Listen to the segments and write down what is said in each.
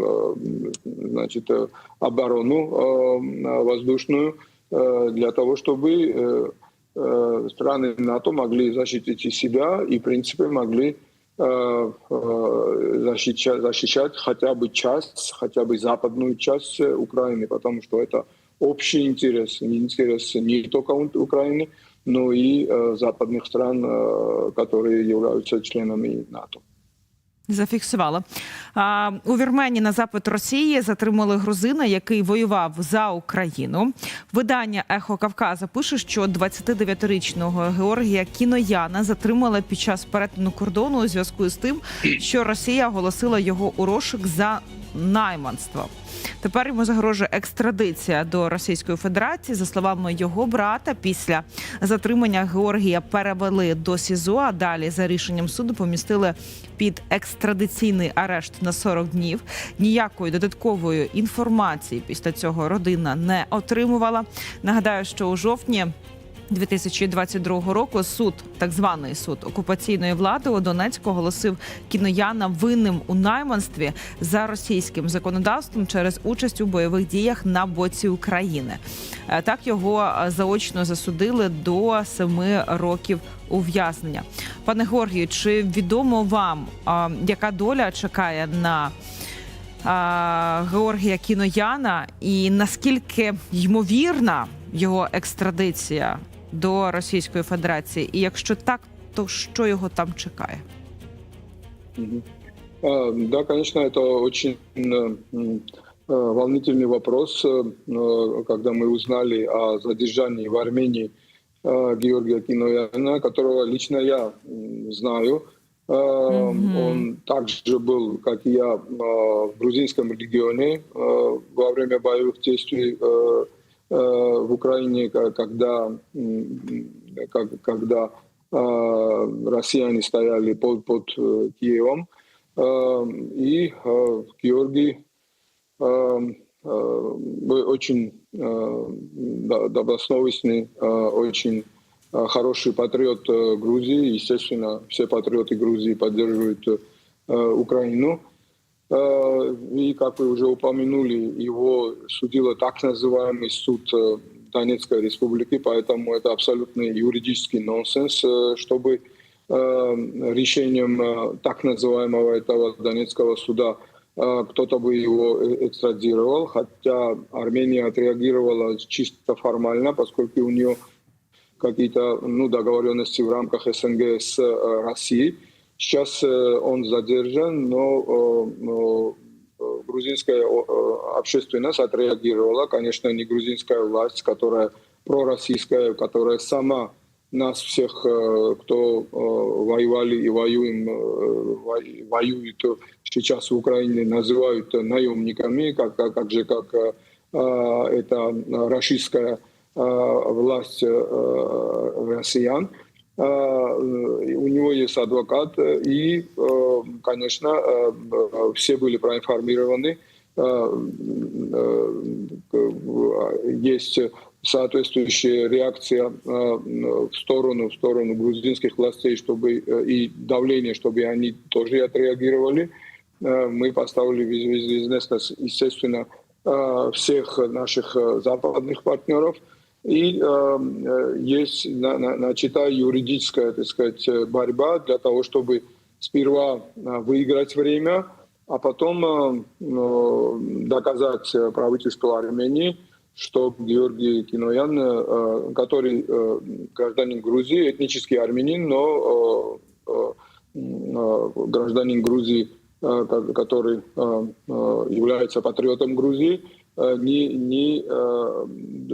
э, значит, э, оборону э, воздушную для того, чтобы страны НАТО могли защитить себя и, в принципе, могли защищать, защищать хотя бы часть, хотя бы западную часть Украины, потому что это общий интерес, интерес не только Украины, но и западных стран, которые являются членами НАТО. Зафіксувала а, у Вірменії на запит Росії затримали грузина, який воював за Україну. Видання Ехо Кавказа пише, що 29-річного Георгія Кінояна затримали під час перетину кордону у зв'язку з тим, що Росія оголосила його у розшук за найманство. Тепер йому загрожує екстрадиція до Російської Федерації. За словами його брата, після затримання Георгія перевели до СІЗО, а далі за рішенням суду помістили під екстрадиційний арешт на 40 днів. Ніякої додаткової інформації після цього родина не отримувала. Нагадаю, що у жовтні 2022 року суд, так званий суд окупаційної влади у Донецьку, оголосив кінояна винним у найманстві за російським законодавством через участь у бойових діях на боці України. Е, Так його е, заочно засудили до семи років ув'язнення. Пане Георгію, чи відомо вам, яка доля чекає на Георгія Кінояна, і наскільки ймовірна його екстрадиція до Російської Федерації? І якщо так, то що його там чекає? Мгм. А, Да, конечно, это очень э, м, э, волнительный вопрос, э, э, когда мы узнали о задержании в Армении э, Георгия Кинояна, которого лично я м, знаю. Э, Мгм. Он также был, как и я, э, в грузинском регионе э, во время боевых действий э, э, Э, в Украине, когда, когда э, россияне стояли под, под Киевом. И Георгий очень добросовестный, очень хороший патриот Грузии. Естественно, все патриоты Грузии поддерживают Украину. Э, И, как вы уже упомянули, его судил так называемый суд э, Донецкой республики, поэтому это абсолютный юридический нонсенс, э, чтобы э, решением э, так называемого этого Донецкого суда э, кто-то бы его э, экстрадировал, хотя Армения отреагировала чисто формально, поскольку у нее какие-то ну, договоренности в рамках СНГ с э, Россией. Сейчас э, он задержан, но э, но, э, грузинская общественность отреагировала. Конечно, не грузинская власть, которая пророссийская, которая сама нас всех, кто воевали и воюем, во- воюет сейчас в Украине, называют наемниками, как, как, же как э, это российская власть россиян. Э, У него есть адвокат, э, и, э, конечно, э, э, все были проинформированы. Э, э, э, Есть соответствующая реакция э, в сторону, в сторону грузинских властей, чтобы э, и давление, чтобы они тоже отреагировали. Э, Мы поставили в из- известность, естественно, э, всех наших э, западных партнеров. И э, э, есть на- на- начата юридическая, так сказать, э, борьба для того, чтобы сперва э, выиграть время, а потом э, э, доказать правительству Армении, что Георгий Киноян, э, который э, гражданин Грузии, этнический армянин, но э, э, гражданин Грузии, э, ко- который э, является патриотом Грузии, не, не э,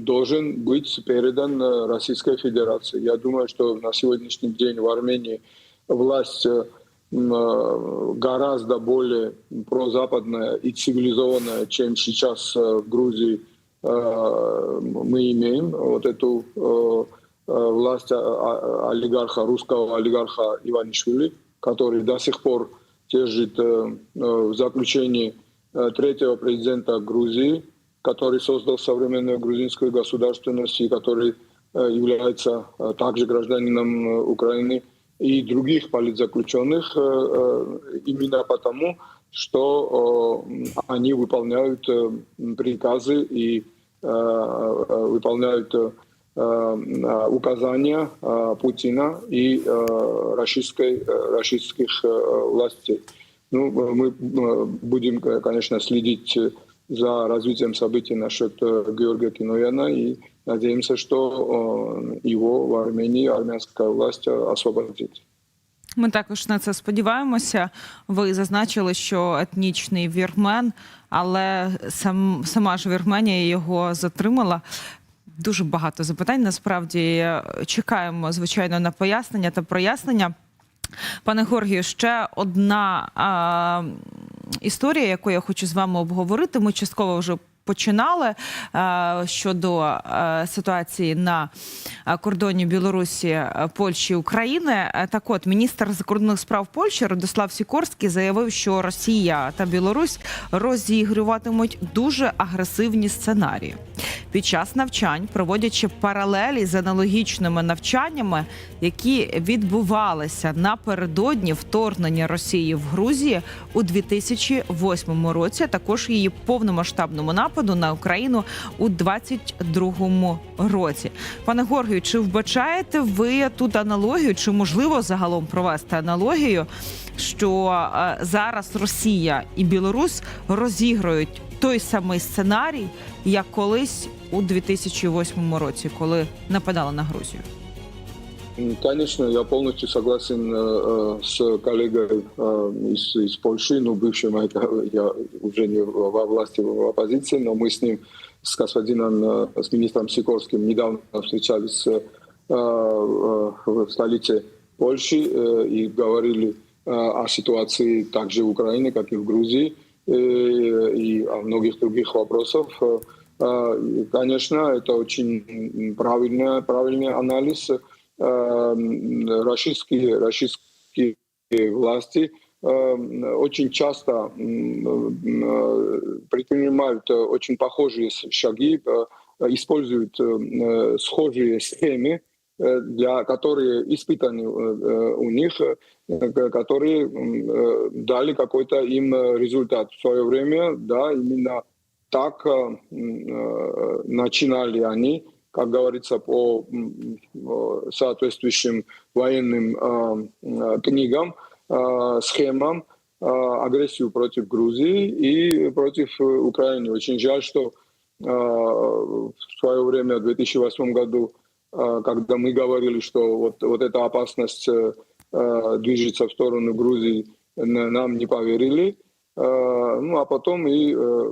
должен быть передан э, Российской Федерации. Я думаю, что на сегодняшний день в Армении власть э, э, гораздо более прозападная и цивилизованная, чем сейчас э, в Грузии э, мы имеем. Вот эту э, э, власть а- а- олигарха, русского олигарха Иванишвили, который до сих пор держит э, э, в заключении э, третьего президента Грузии, который создал современную грузинскую государственность и который э, является э, также гражданином э, Украины и других политзаключенных. э, э, Именно потому что э, они выполняют э, приказы и э, э, выполняют э, э, указания э, Путина и э, российской, э, российских э, властей. Ну, мы э, будем, э, конечно, следить э, за развитием событий насчет э, Георгия Кинояна и надеемся, что э, его в Армении армянская власть э, освободит. Ми також на це сподіваємося. Ви зазначили, що етнічний вірмен, але сам сама ж Вірменія його затримала. Дуже багато запитань. Насправді чекаємо, звичайно, на пояснення та прояснення. Пане Георгію, ще одна а, історія, яку я хочу з вами обговорити. Ми частково вже починали а, щодо а, ситуації на кордоні Білорусі, Польщі України. Так, от міністр закордонних справ Польщі Радослав Сікорський заявив, що Росія та Білорусь розігруватимуть дуже агресивні сценарії під час навчань, проводячи паралелі з аналогічними навчаннями, які відбувалися напередодні вторгнення Росії в Грузії у 2008 році, а також її повномасштабному нападу на Україну у 2022 році. Пане Горгію, чи вбачаєте ви тут аналогію, чи можливо загалом провести аналогію, що е, зараз Росія і Білорусь розігрують той самий сценарій, як колись у 2008 році, коли нападали на Грузію? М, Конечно, я полностью согласен э, э, с коллегой э, из, из Польши, ну, бывшим, это я уже не во власти, в оппозиции, но мы с ним, с господином, э, с министром Сикорским недавно встречались э, э, в столице Польши э, и говорили э, о ситуации также в Украине, как и в Грузии, э, и о многих других вопросах. Э, э, и, Конечно, это очень м, правильный, правильный анализ э, российские, российские власти э, очень часто м, э, предпринимают э, очень похожие с- шаги, э, используют э, схожие схемы, э, для которые испытаны э, э, у них, э, которые э, дали какой-то им э, результат. В свое время, да, именно так э, э, начинали они, как говорится, по э, соответствующим военным э, э, книгам, э, схемам, э, агрессию против Грузии и против э, Украины. Очень жаль, что э, в свое время, в 2008 году, э, когда мы говорили, что вот, вот эта опасность э, э, движется в сторону Грузии, нам не поверили. Э, Ну, а потом и э,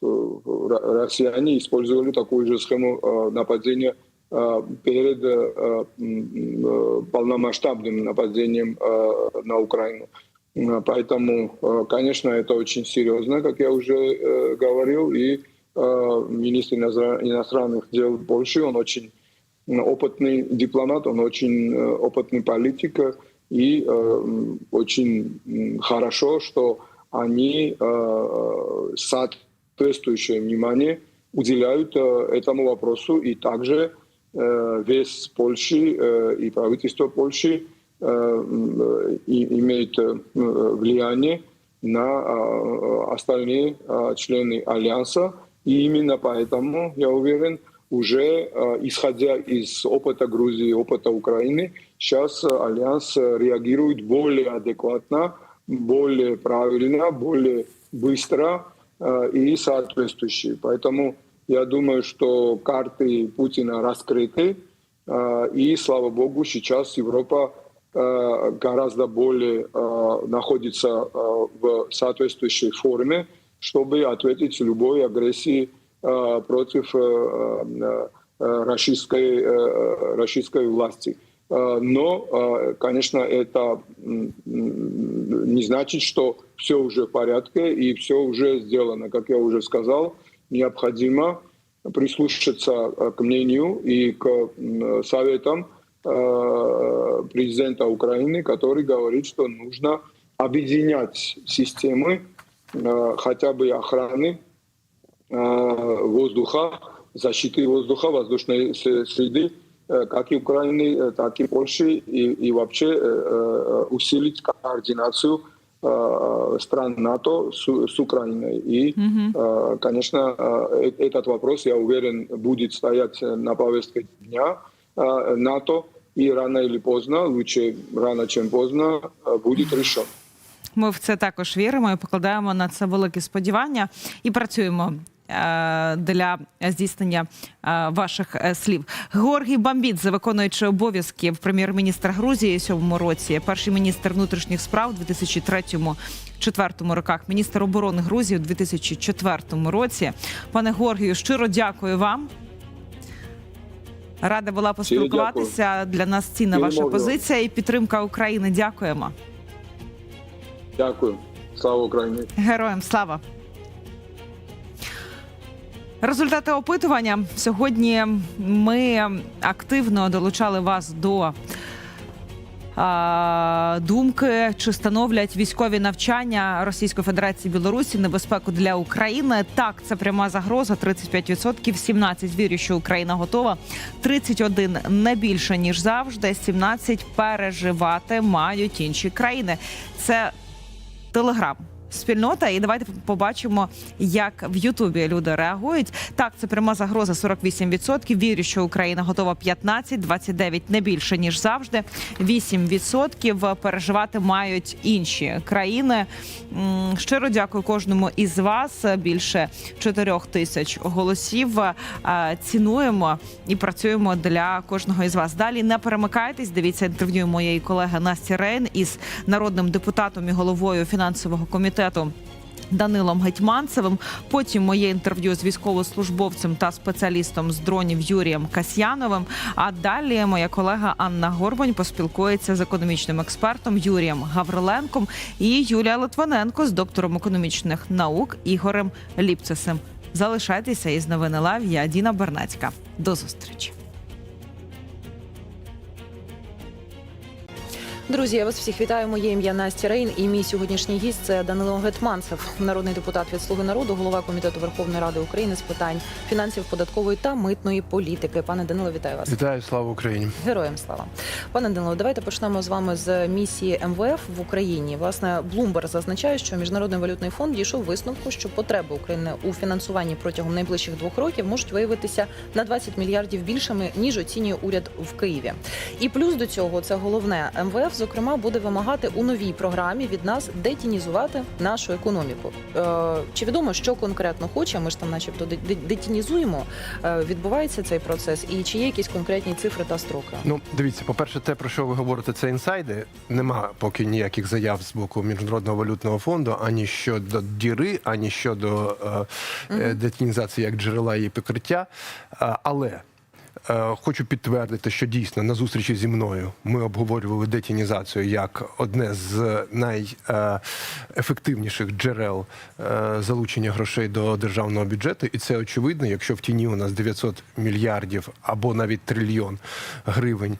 россияне использовали такую же схему э, нападения э, перед э, э, полномасштабным нападением э, на Украину. Э, Поэтому, э, конечно, это очень серьезно, как я уже э, говорил, и э, министр иностран- иностранных дел Польши, он очень опытный дипломат, он очень э, опытный политик, э, и э, очень хорошо, что они э, соответствующее внимание уделяют э, этому вопросу, и также э, вес Польши э, и правительство Польши э, э, и- имеет э, влияние на э, остальные э, члены Альянса, и именно поэтому, я уверен, уже э, исходя из опыта Грузии, опыта Украины, сейчас э, Альянс э, реагирует более адекватно, более правильно, более быстро и соответствующие. Поэтому я думаю, что карты Путина раскрыты, и, слава богу, сейчас Европа гораздо более находится в соответствующей форме, чтобы ответить любой агрессии против э, э, э, российской, э, российской власти. Э, Но, э, конечно, это не значит, что все уже в порядке и все уже сделано. Как я уже сказал, необходимо прислушаться э, к мнению и к советам э, президента Украины, который говорит, что нужно объединять системы э, хотя бы охраны э, воздуха, защиты воздуха, воздушной с- среды, э, как и Украины, э, так и Польши, и, и вообще э, э, усилить координацию э, стран НАТО с, с Украиной. И, э, конечно, э, этот вопрос, я уверен, будет стоять на повестке дня э, НАТО. И рано или поздно, лучше рано, чем поздно, э, будет решен. Ми в це також віримо і покладаємо на це великі сподівання і працюємо. е, Для здійснення е, ваших е, слів Георгій Бамбідзе, виконуючи обов'язки прем'єр-міністра Грузії сьомому році, перший міністр внутрішніх справ у 2003-2004 роках, міністр оборони Грузії у 2004 році. Пане Георгію, щиро дякую вам. Рада була поспілкуватися. Для нас цінна ваша позиція і підтримка України. Дякуємо. Дякую. Слава Україні! Героям слава. Результати опитування сьогодні ми активно долучали вас до а, думки, чи становлять військові навчання Російської Федерації Білорусі небезпеку для України. Так, це пряма загроза. 35%, 17 вірю, що Україна готова. 31 не більше ніж завжди. 17 переживати мають інші країни. Це Телеграм. Спільнота, і давайте побачимо, як в Ютубі люди реагують. Так, це пряма загроза 48%. Вірю, що Україна готова 15, 29 не більше ніж завжди. 8% переживати мають інші країни. Щиро дякую кожному із вас. Більше 4 тисяч голосів. Цінуємо і працюємо для кожного із вас. Далі не перемикайтесь. Дивіться інтерв'ю моєї колеги Насті Рейн із народним депутатом і головою фінансового комітету. Данилом Гетьманцевим. Потім моє інтерв'ю з військовослужбовцем та спеціалістом з дронів Юрієм Касьяновим. А далі моя колега Анна Горбань поспілкується з економічним експертом Юрієм Гавриленком і Юлія Литвиненко з доктором економічних наук Ігорем Ліпцесем. Залишайтеся із новини Лайв. Я Діна Бернацька. До зустрічі. Друзі, я вас всіх вітаю. Моє ім'я Настя Рейн. І мій сьогоднішній гість це Данило Гетманцев, народний депутат від Слуги народу, голова комітету Верховної Ради України з питань фінансів, податкової та митної політики. Пане Данило, вітаю вас. Вітаю, слава Україні. Героям слава. Пане Данило, давайте почнемо з вами з місії МВФ в Україні. Власне, Блумберг зазначає, що міжнародний валютний фонд дійшов висновку, що потреби України у фінансуванні протягом найближчих двох років можуть виявитися на 20 мільярдів більшими ніж оцінює уряд в Києві. І плюс до цього це головне МВФ, зокрема, буде вимагати у новій програмі від нас детінізувати нашу економіку. Е, чи відомо, що конкретно хоче? Ми ж там, начебто, де- де- детінізуємо. Е, відбувається цей процес, і чи є якісь конкретні цифри та строки? Ну, дивіться, по-перше, те, про що ви говорите, це інсайди. Нема поки ніяких заяв з боку Міжнародного валютного фонду ані щодо діри, ані щодо е, е, детінізації як джерела її покриття. Але хочу підтвердити, що дійсно на зустрічі зі мною ми обговорювали детінізацію як одне з найефективніших джерел е, залучення грошей до державного бюджету, і це очевидно, якщо в тіні у нас 900 мільярдів або навіть трильйон гривень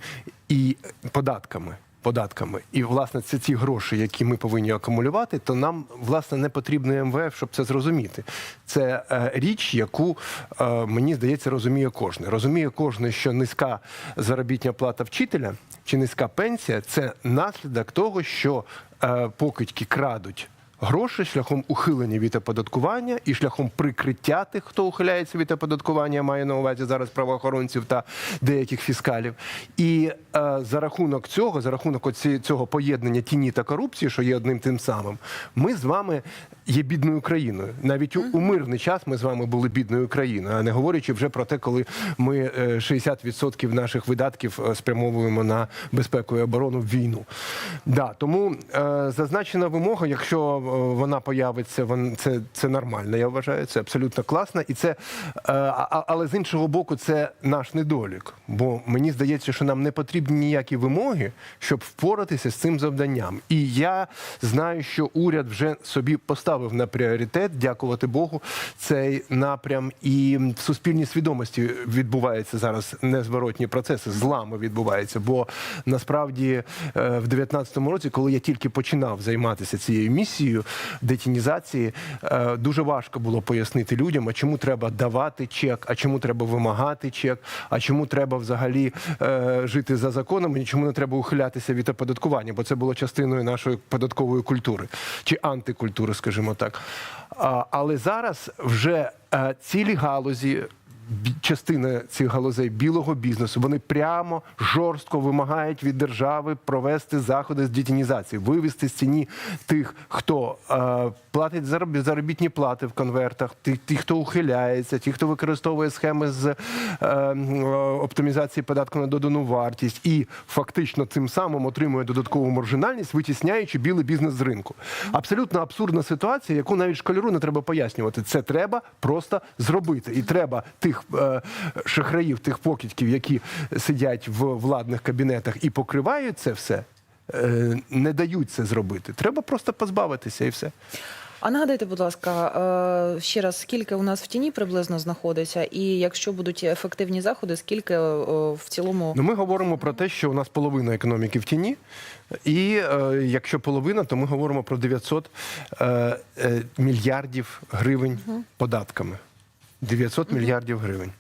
і податками. Податками, і власне це ці гроші, які ми повинні акумулювати, то нам власне не потрібно МВФ, щоб це зрозуміти. Це е, річ, яку е, мені здається, розуміє кожен. Розуміє кожен, що низька заробітня плата вчителя чи низька пенсія це наслідок того, що е, покидьки крадуть гроші шляхом ухилення від оподаткування і шляхом прикриття тих, хто ухиляється від оподаткування, має на увазі зараз правоохоронців та деяких фіскалів. І е, за рахунок цього, за рахунок оці, цього поєднання тіні та корупції, що є одним тим самим, ми з вами є бідною країною. Навіть у, у мирний час ми з вами були бідною країною, а не говорячи вже про те, коли ми е, 60% наших видатків е, спрямовуємо на безпеку і оборону в війну. Да, тому е, зазначена вимога, якщо е, вона появиться, вон, це, це нормально, я вважаю, це абсолютно класно. І це, е, а- але з іншого боку, це наш недолік. Бо мені здається, що нам не потрібні ніякі вимоги, щоб впоратися з цим завданням. І я знаю, що уряд вже собі поставив на пріоритет, дякувати Богу, цей напрям. І в суспільній свідомості відбуваються зараз незворотні процеси, злами відбуваються. Бо насправді е, в 19-му році, коли я тільки починав займатися цією місією, ідеєю детінізації, е, дуже важко було пояснити людям, а чому треба давати чек, а чому треба вимагати чек, а чому треба взагалі е, жити за законом, і чому не треба ухилятися від оподаткування, бо це було частиною нашої податкової культури чи антикультури, скажімо так. Але зараз вже е, цілі галузі частина цих галузей білого бізнесу вони прямо жорстко вимагають від держави провести заходи з дітінізації, вивести з ціні тих, хто е, платить зароб- заробітні плати в конвертах, ті, ті, хто ухиляється, ті, хто використовує схеми з е, е, оптимізації податку на додану вартість, і фактично цим самим отримує додаткову маржинальність, витісняючи білий бізнес з ринку. Абсолютно абсурдна ситуація, яку навіть школяру не треба пояснювати. Це треба просто зробити. І треба тих е, шахраїв, тих покидьків, які сидять в владних кабінетах і покривають це все. е, Не дають це зробити. Треба просто позбавитися і все. А нагадайте, будь ласка, е, ще раз, скільки у нас в тіні приблизно знаходиться, і якщо будуть ефективні заходи, скільки в цілому Ну, ми говоримо про те, що у нас половина економіки в тіні, і якщо половина, то ми говоримо про 900 е, е, мільярдів гривень податками. 900 мільярдів гривень.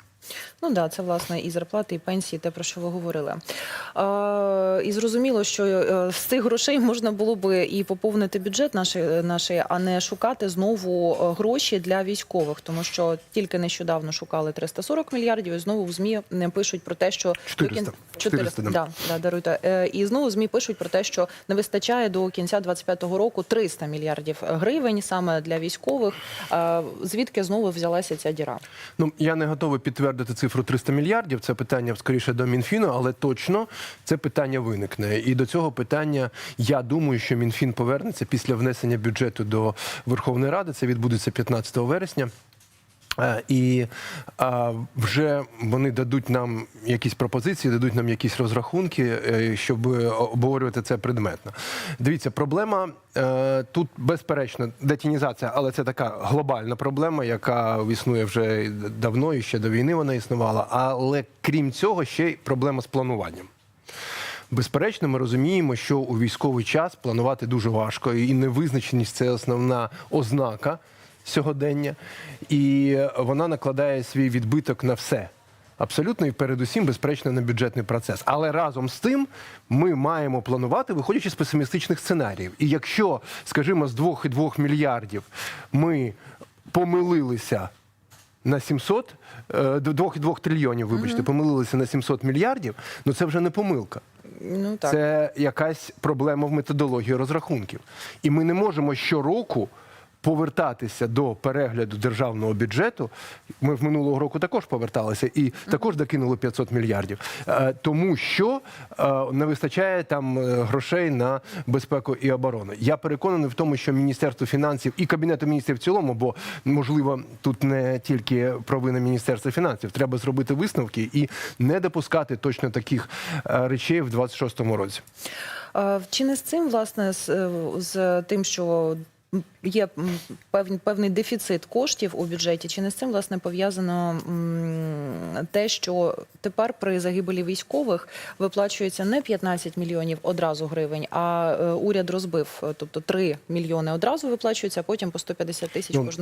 Ну да, це власне і зарплати, і пенсії, те про що ви говорили. Е, і зрозуміло, що е, з цих грошей можна було би і поповнити бюджет нашої, а не шукати знову е, гроші для військових, тому що тільки нещодавно шукали 340 мільярдів, і знову в змі не пишуть про те, що 400. 400, да. да, да, даруйте. Е, і знову змі пишуть про те, що не вистачає до кінця 25-го року 300 мільярдів гривень саме для військових. Звідки знову взялася ця діра? Ну я не готовий підтвердити цифру 300 мільярдів. Це питання скоріше до Мінфіну, але точно це питання виникне. І до цього питання я думаю, що Мінфін повернеться після внесення бюджету до Верховної Ради. Це відбудеться 15 вересня. Е, І а, вже вони дадуть нам якісь пропозиції, дадуть нам якісь розрахунки, е, щоб обговорювати це предметно. Дивіться, проблема е, тут безперечно детінізація, але це така глобальна проблема, яка існує вже давно і ще до війни вона існувала. Але крім цього, ще й проблема з плануванням. Безперечно, ми розуміємо, що у військовий час планувати дуже важко, і невизначеність це основна ознака сьогодення, і вона накладає свій відбиток на все. Абсолютно і передусім, безперечно, на бюджетний процес. Але разом з тим ми маємо планувати, виходячи з песимістичних сценаріїв. І якщо, скажімо, з 2,2 мільярдів ми помилилися на 700, е, 2,2 трильйонів, вибачте, помилилися на 700 мільярдів, ну це вже не помилка. Ну так. Це якась проблема в методології розрахунків. І ми не можемо щороку повертатися до перегляду державного бюджету. Ми в минулого року також поверталися і також докинули 500 мільярдів. Е, Тому що е, не вистачає там е, грошей на безпеку і оборону. Я переконаний в тому, що Міністерство фінансів і Кабінету міністрів в цілому, бо можливо тут не тільки провина Міністерства фінансів, треба зробити висновки і не допускати точно таких речей в 26-му році. Чи не з цим, власне, з, з тим, що є певний, дефіцит коштів у бюджеті, чи не з цим, власне, пов'язано те, що тепер при загибелі військових виплачується не 15 мільйонів одразу гривень, а е, уряд розбив, е, тобто 3 мільйони одразу виплачується, а потім по 150 тисяч Ну, кожної